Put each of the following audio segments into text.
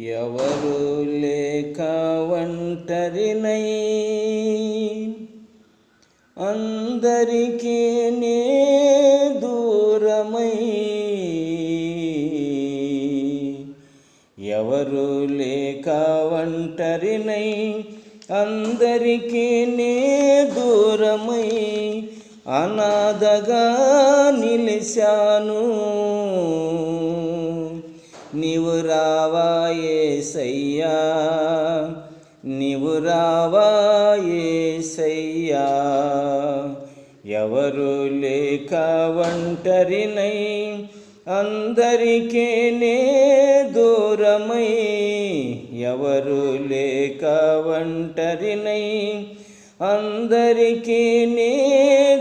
ఎవరు లేక ఒంటరినై అందరికీ నే దూరమై. ఎవరు లేక ఒంటరినై అందరికీ నే దూరమై. అనాథగా నిలిశాను. నీవు రావాయేసయ్యా నీవు రావాయేసయ్యా ఎవరు లేక ఒంటరినై అందరికీ నే దూరమై. ఎవరు లేక ఒంటరినై అందరికీ నే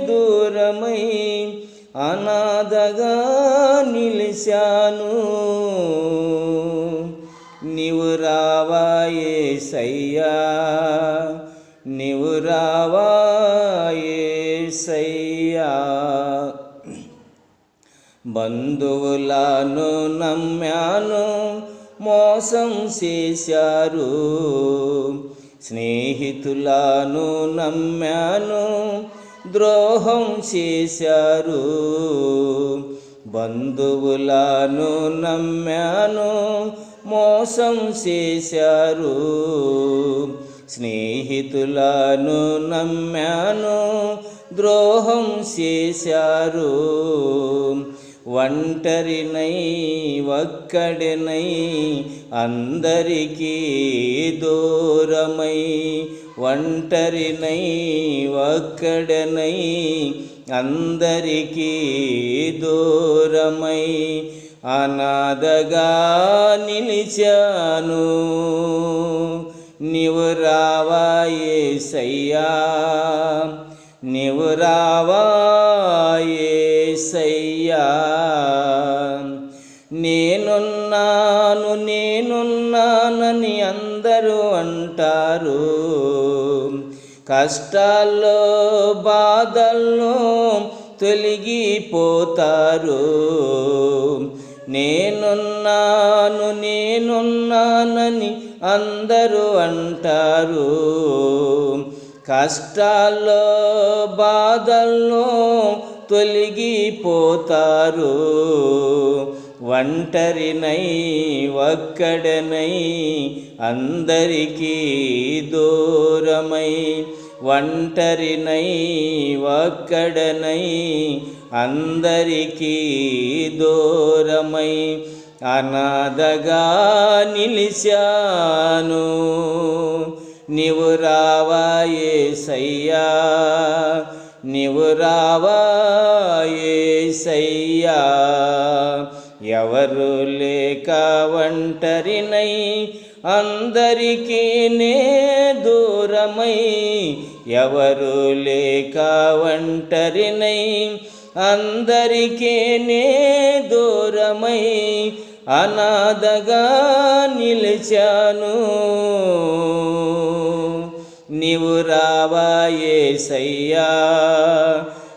దూరమై. అనాథగా నిలిశాను. నీవు రావాయే సయ్యా. నీవు రావాయే సయ్యా. బంధువులను నమ్మాను మోసం చేశారు. స్నేహితులను నమ్మాను ద్రోహం చేశారు. బంధువులను నమ్మాను మోసం చేశారు. స్నేహితులను నమ్మాను ద్రోహం చేశారు. ఒంటరినై ఒక్కడినై అందరికీ దూరమై ఒంటరినై ఒక్కడనై అందరికీ దూరమై అనాథగా నిలిచాను. నీవు రావాయే సయ్యా నీవు రావా యేసయ్యా నేనున్నాను నేనున్నానని అందరూ అంటారు. కష్టాల్లో బాధల్లో తొలగిపోతారు. నేనున్నాను నేనున్నానని అందరూ అంటారు. కష్టాల్లో బాధల్లో తొలగిపోతారు. ఒంటరినై ఒక్కడనై అందరికీ దూరమై ఒంటరినై ఒక్కడనై అందరికీ దూరమై అనాథగా నిలిచాను. నీవు రావాయే సయ్యా నీవు రావాయేసయ్యా ఎవరు లేక ఒంటరినై అందరికీ నే దూరమై. ఎవరు లేక ఒంటరినై అందరికీ నే దూరమై. అనాథగా నిలిచాను. నీవు రావా యేసయ్యా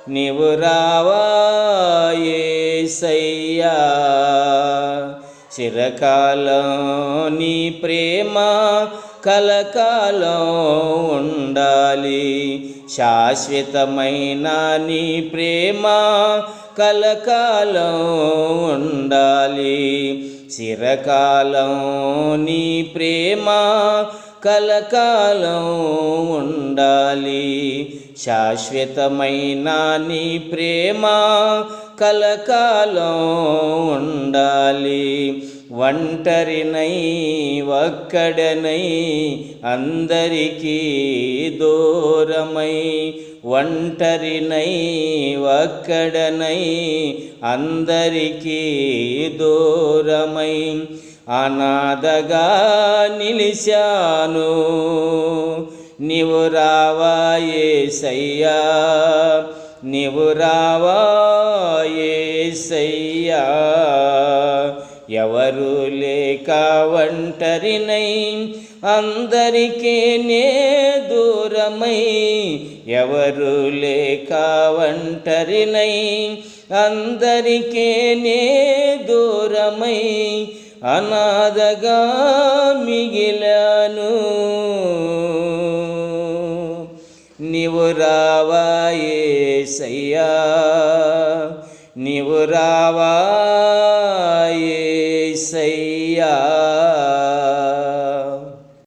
నీవు రావా యేసయ్యా చిరకాలం నీ ప్రేమ కలకాలం ఉండాలి. శాశ్వతమైన నీ ప్రేమ కలకాలం ఉండాలి. చిరకాలం నీ ప్రేమ కలకాలం ఉండాలి. శాశ్వతమైన నీ ప్రేమ కలకాలం ఉండాలి. ఒంటరినై ఒక్కడనై అందరికీ దూరమై ఒంటరినై ఒక్కడనై అందరికీ దూరమై అనాథగా నిలిచాను. నీవు రావాయే సయ్యా నీవు రావాయే సయ్యా ఎవరు లేక ఒంటరినై అందరికీ నే దూరమై. ఎవరు లేక ఒంటరినై అందరికీ నే దూరమై. అనాథగా మిగిలాను నీవు రావాయే సయ్యా. నీవు రావాయే సయ్యా.